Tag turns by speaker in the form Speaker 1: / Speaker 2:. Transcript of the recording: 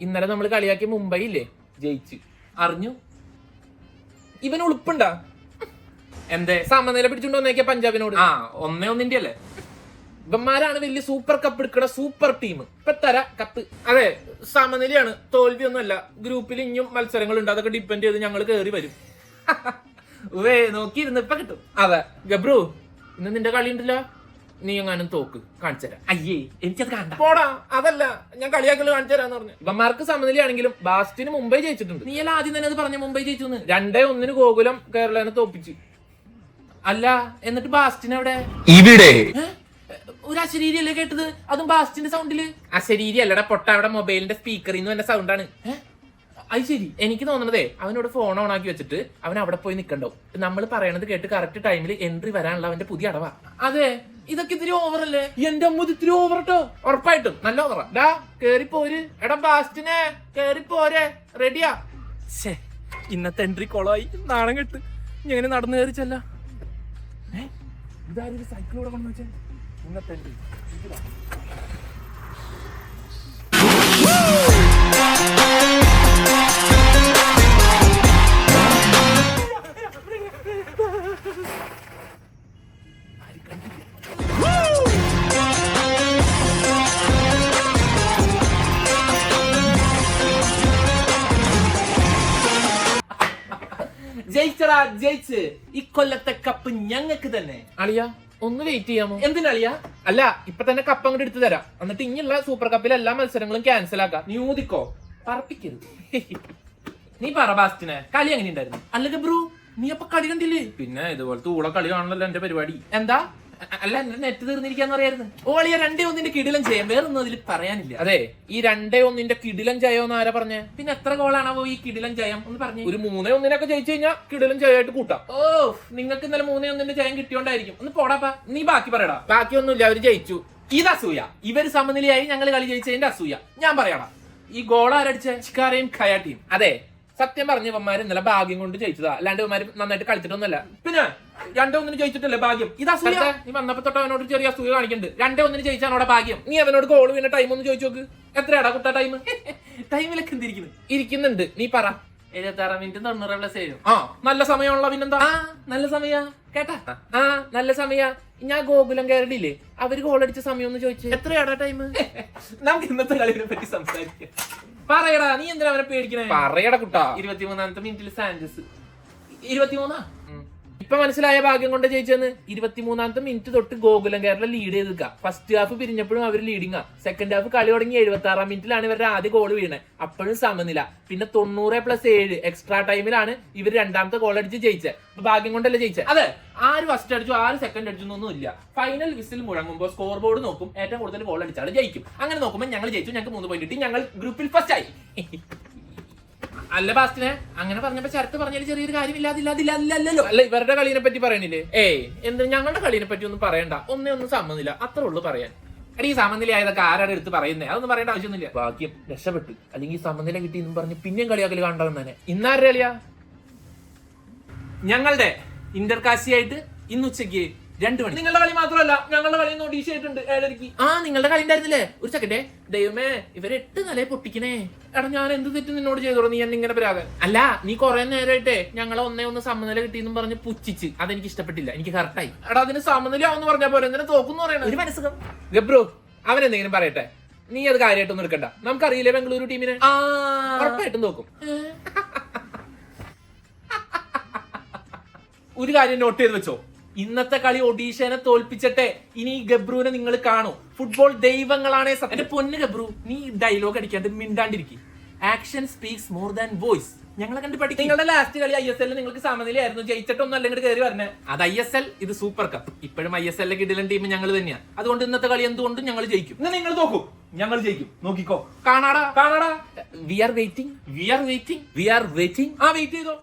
Speaker 1: ഇന്നലെ നമ്മൾ കളിയാക്കി മുംബൈ ഇല്ലേ ജയിച്ചു. അറിഞ്ഞു? ഇവൻ ഉളുപ്പുണ്ടാ? എന്തേ? സമനില പിടിച്ചോണ്ട് വന്നേക്കിയ പഞ്ചാബിനോട്. ആ ഒന്നേ ഒന്നിന്റെ അല്ലേ ഇവന്മാരാണ് വലിയ സൂപ്പർ കപ്പ് എടുക്കണ സൂപ്പർ ടീം ഇപ്പൊ തര കപ്പ് അതെ. സമനിലയാണ്. തോൽവിയൊന്നുമല്ല. ഗ്രൂപ്പിൽ ഇനിയും മത്സരങ്ങളുണ്ട്. അതൊക്കെ ഡിപ്പെൻഡ് ചെയ്ത് ഞങ്ങൾ കേറി വരും. വേ നോക്കിയിരുന്ന് ഇപ്പൊ കിട്ടും. അതെ. ഗബ്രു ഇന്ന് നിന്റെ കളി ഉണ്ടല്ലോ. നീ എങ്ങാനും തോക്ക് കാണിച്ചു തരാം. അയ്യേ എനിക്കത് കണ്ട. പോടാ അതല്ല ഞാൻ കളിയാക്കൽ കാണിച്ചു തരാന്ന് പറഞ്ഞു. ഇവന്മാർക്ക് സമനിലയാണെങ്കിലും ബാസ്റ്റിന് മുംബൈ ജയിച്ചിട്ടുണ്ട്. നീ എല്ലാം ആദ്യം തന്നെ അത് പറഞ്ഞു മുംബൈ ജയിച്ചു രണ്ടേ ഒന്നിന് ഗോകുലം കേരളനെ തോപ്പിച്ചു. അല്ല എന്നിട്ട് ബാസ്റ്റിന് എവിടെ?
Speaker 2: ഇവിടെ?
Speaker 1: ഒരു അശരീരി അല്ലേ കേട്ടത്? അതും ബാസ്റ്റിന്റെ സൗണ്ടിൽ അശരീരി അല്ലടാ പൊട്ട അവിടെ മൊബൈലിന്റെ സ്പീക്കറിൽ നിന്ന് സൗണ്ടാണ് അത് ശരി. എനിക്ക് തോന്നണതേ അവനോട് ഫോൺ ഓൺ ആക്കി വെച്ചിട്ട് അവൻ അവിടെ പോയി നിക്കണ്ടോ നമ്മൾ പറയണത് കേട്ട് കറക്റ്റ് ടൈമിൽ എൻട്രി വരാനുള്ള അവന്റെ പുതിയ അടവാ. അതെ. ഇതൊക്കെ ഇത്തിരി ഓവറല്ലേ എന്റെ അമ്മ ഇത് ഇത്തിരി ഓവർ കേട്ടോ ഉറപ്പായിട്ടും. നല്ല ഓവറാ ഡാ കേറി പോര് എടാ ബാസ്റ്റിനെ. കേറി പോരെ റെഡിയാ ശേ ഇന്നത്തെ എൻട്രി കൊളമായി നാണം കെട്ട്. ഇങ്ങനെ നടന്നു കയറിച്ചല്ല ഇതാരൊരു സൈക്കിളൂടെ കൊണ്ടു വെച്ചേ ഇന്നത്തെ എൻട്രി ജയിച്ചടാ ജയിച്ച്. ഇക്കൊല്ലത്തെ കപ്പ് ഞങ്ങൾക്ക് തന്നെ. അളിയ ഒന്ന് വെയിറ്റ് ചെയ്യാമോ? എന്തിനളിയ അല്ല ഇപ്പൊ തന്നെ കപ്പ് അങ്ങോട്ട് എടുത്തു തരാം. എന്നിട്ട് ഇനിയുള്ള സൂപ്പർ കപ്പിലെ എല്ലാ മത്സരങ്ങളും ക്യാൻസൽ ആക്കാം. നീ ഊതിക്കോ. പറപ്പിക്കരുത്. നീ പറ ബാസ്റ്റിനെ. കളി എങ്ങനെ ഉണ്ടായിരുന്നു അല്ലെങ്കിൽ ബ്രൂ നീ അപ്പൊ കളി കണ്ടില്ലേ? പിന്നെ ഇതുപോലത്തെ ഊള കളി കാണണല്ലോ എന്റെ പരിപാടി. എന്താ? അല്ല എന്റെ നെറ്റ് തീർന്നിരിക്കാന്ന് പറയായിരുന്നു. ഓ അളിയ രണ്ടേ ഒന്നിന്റെ കിടിലം ചെയ്യാം വേറൊന്നും അതിൽ പറയാനില്ല. അതെ ഈ രണ്ടേ ഒന്നിന്റെ കിടിലം ജയം എന്ന് ആരാ പറഞ്ഞേ? പിന്നെ എത്ര ഗോളാണോ ഈ കിടിലം ജയം? എന്ന് പറഞ്ഞു. ഒരു മൂന്നേ ഒന്നിനൊക്കെ ജയിച്ചു കഴിഞ്ഞാൽ കിടിലം ജയമായിട്ട് കൂട്ടാം. ഓ നിങ്ങൾക്ക് ഇന്നലെ മൂന്നേ ഒന്നിന്റെ ജയം കിട്ടിയോണ്ടായിരിക്കും. ഒന്ന് പോടാപ്പാ നീ ബാക്കി പറയടാ. ബാക്കിയൊന്നുമില്ല അവർ ജയിച്ചു. ഇത് അസൂയ. ഇവർ സമനിലയായി ഞങ്ങൾ കളി ജയിച്ചതിന്റെ അസൂയ. ഞാൻ പറയാടാ ഈ ഗോൾ ആരടിച്ച ചിക്കാരയും ഖയാട്ടിയും. അതെ. സത്യം പറഞ്ഞ ഇവന്മാര് ഇന്നലെ ഭാഗ്യം കൊണ്ട് ജയിച്ചതാ. അല്ലാണ്ട് ഇവന്മാര് നന്നായിട്ട് കളിച്ചിട്ടൊന്നുമല്ല. പിന്നെ രണ്ടേ ഒന്നിന് ജയിച്ചിട്ടില്ലേ ഭാഗ്യം? ഇത് അസൂയ നീ വന്നപ്പോ തൊട്ട് അവനോട് ചെറിയ അസൂയ കാണിക്കുന്നുണ്ട് രണ്ടേ ഒന്നിന് ജയിച്ചാണ് അവിടെ ഭാഗ്യം? നീ അവനോട് ഗോൾ വീണ ടൈം ഒന്ന് ചോദിച്ചു നോക്ക്. എത്രയാടാ കുട്ട ടൈം ടൈമിലൊക്കെ എന്തിരിക്കുന്നു ഇരിക്കുന്നുണ്ട്. നീ പറ. എഴുപത്താറ് മിനിറ്റ് തൊണ്ണൂറ് പ്ലസ് ഏഴ്. ആ നല്ല സമയമുള്ള പിന്നെന്താ? ആ നല്ല സമയ. കേട്ടാ? ആ നല്ല സമയ. ഞാൻ ഗോകുലം കയറിയില്ലേ അവർ ഗോൾ അടിച്ച സമയം ഒന്ന് ചോദിച്ചു. എത്രയാടാ ടൈം നമുക്ക് ഇന്നത്തെ കളിയെ പറ്റി സംസാരിക്കാം. പറയടാ നീ എന്തിനാ അവനെ പേടിക്കണേ? പറയടാ കുട്ടാ. ഇരുപത്തിമൂന്നാമത്തെ മിനിറ്റിൽ സാഞ്ചസ് ഇരുപത്തിമൂന്നാ? ഇപ്പൊ മനസ്സിലായ ഭാഗ്യം കൊണ്ട് ജയിച്ചെന്ന് ഇരുപത്തിമൂന്നാമത്തെ മിനിറ്റ് തൊട്ട് ഗോകുലം കേരള ലീഡ് ചെയ്ത് നിൽക്കുക ഫസ്റ്റ് ഹാഫ് പിരിഞ്ഞപ്പോഴും അവർ ലീഡിങ്ങാ സെക്കൻഡ് ഹാഫ് കളി തുടങ്ങി എഴുപത്തി ആറാം മിനിറ്റിലാണ് ഇവരുടെ ആദ്യ ഗോൾ വീണത് അപ്പോഴും സമനില. പിന്നെ തൊണ്ണൂറ് പ്ലസ് ഏഴ് എക്സ്ട്രാ ടൈമിലാണ് ഇവർ രണ്ടാമത്തെ ഗോൾ അടിച്ച് ജയിച്ചത് അപ്പൊ ഭാഗ്യം കൊണ്ടല്ലേ ജയിച്ചത് അതെ. ആര് ഫസ്റ്റ് അടിച്ചു ആര് സെക്കൻഡ് അടിച്ചു എന്നൊന്നും ഇല്ല. ഫൈനൽ വിസിൽ മുഴങ്ങുമ്പോൾ സ്കോർ ബോർഡ് നോക്കും. ഏറ്റവും കൂടുതൽ ഗോൾ അടിച്ചാൽ ജയിക്കും. അങ്ങനെ നോക്കുമ്പോൾ ഞങ്ങൾ ജയിച്ചു ഞങ്ങൾക്ക് മൂന്ന് പോയിന്റ് കിട്ടി. ഞങ്ങൾ ഗ്രൂപ്പിൽ ഫസ്റ്റ് ആയി. അല്ല ബാസ്റ്റിനെ അങ്ങനെ പറഞ്ഞപ്പോ ചരത്ത് പറഞ്ഞാൽ ചെറിയൊരു കാര്യമില്ലാതില്ലാതില്ലല്ലോ അല്ല ഇവരുടെ കളീനെ പറ്റി പറയണില്ലേ? ഏയ് എന്ത് ഞങ്ങളുടെ കളീനെ പറ്റി ഒന്നും പറയണ്ട. ഒന്നേ ഒന്നും സമ്മതില്ല അത്രേ ഉള്ളൂ പറയാൻ. എടീ ഈ സമനില ആയതൊക്കെ ആരാണ് എടുത്ത് പറയുന്നത് അതൊന്നും പറയേണ്ട ആവശ്യമൊന്നുമില്ല. ഭാഗ്യം രക്ഷപ്പെട്ടു. അല്ലെങ്കിൽ ഈ സമനില കിട്ടി എന്നും പറഞ്ഞ് പിന്നെയും കളിയാക്കൽ കണ്ടാവും തന്നെ. ഇന്നാരുടെ കളിയാ? ഞങ്ങളുടെ ഇന്റർകാശിയായിട്ട് ഇന്ന് ഉച്ചയ്ക്ക് രണ്ടു മണി. നിങ്ങളുടെ കളി മാത്രമല്ല ഞങ്ങളുടെ കളി നോട്ടീസ് ചെയ്തിട്ടുണ്ട് ആയിട്ടുണ്ട് ഏഴരക്ക്. ആ നിങ്ങളുടെ കളി ഉണ്ടായിരുന്നില്ലേ? ഒരു സെക്കൻഡേ ദൈവമേ ഇവരെ എട്ട് നിലയെ പൊട്ടിക്കണേ. എടാ ഞാൻ എന്ത് തെറ്റ് നിന്നോട് ചെയ്തോളൂ നീ എന്നെ ഇങ്ങനെ പരാതെ അല്ല നീ കുറെ നേരമായിട്ടേ ഞങ്ങളെ ഒന്നേ ഒന്ന് സമനില കിട്ടിയെന്നും പറഞ്ഞ് പുച്ഛിച്ച്. അതെനിക്ക് ഇഷ്ടപ്പെട്ടില്ല. എനിക്ക് കറക്റ്റായി എടാ അതിന് സമനില ആവുന്ന പറഞ്ഞ പോലെ എന്തിനാ തോക്കുന്നു പറയണ? ഒരു മനസ്സുഖം. ഗബ്രു അവൻ എന്തെങ്കിലും പറയട്ടെ. നീ അത് കാര്യമായിട്ടൊന്നും എടുക്കണ്ട. നമുക്കറിയില്ലേ ബംഗളൂരു ടീമിനെ? ഉറപ്പായിട്ടും നോക്കും ഒരു കാര്യം നോട്ട് ചെയ്ത് വെച്ചോ. ഇന്നത്തെ കളി ഒഡീഷനെ തോൽപ്പിച്ചിട്ടെ ഇനി ഗബ്രുവിനെ നിങ്ങൾ കാണൂ. ഫുട്ബോൾ ദൈവങ്ങളാണേ സത്യം. എന്റെ പൊന്ന് ഗബ്രു നീ ഡയലോഗ് അടിക്കാണ്ട് മിണ്ടാണ്ടിരിക്കും. Action speaks more than voice ഞങ്ങളെ കണ്ട് പഠിക്കും. നിങ്ങളുടെ ലാസ്റ്റ് കളി ഐ എസ് എല്ലിൽ നിങ്ങൾക്ക് സമനിലയായിരുന്നു. ജയിച്ചിട്ടൊന്നും അല്ലെങ്കിൽ കയറി പറഞ്ഞത് അത് ഐ എസ് എൽ ഇത് സൂപ്പർ കപ്പ് ഇപ്പോഴും ഐ എസ് എല്ലിലെ കിടിലൻ ടീം ഞങ്ങൾ തന്നെയാണ് അതുകൊണ്ട് ഇന്നത്തെ കളി എന്തുകൊണ്ടും ഞങ്ങൾ ജയിക്കും. ഇന്ന് നിങ്ങൾ നോക്കൂ. ഞങ്ങൾ ജയിക്കും. നോക്കിക്കോ. കാണാടാ. കാണാടാ. We are waiting we are waiting we are waiting ആ വെയിറ്റ് ചെയ്തോ.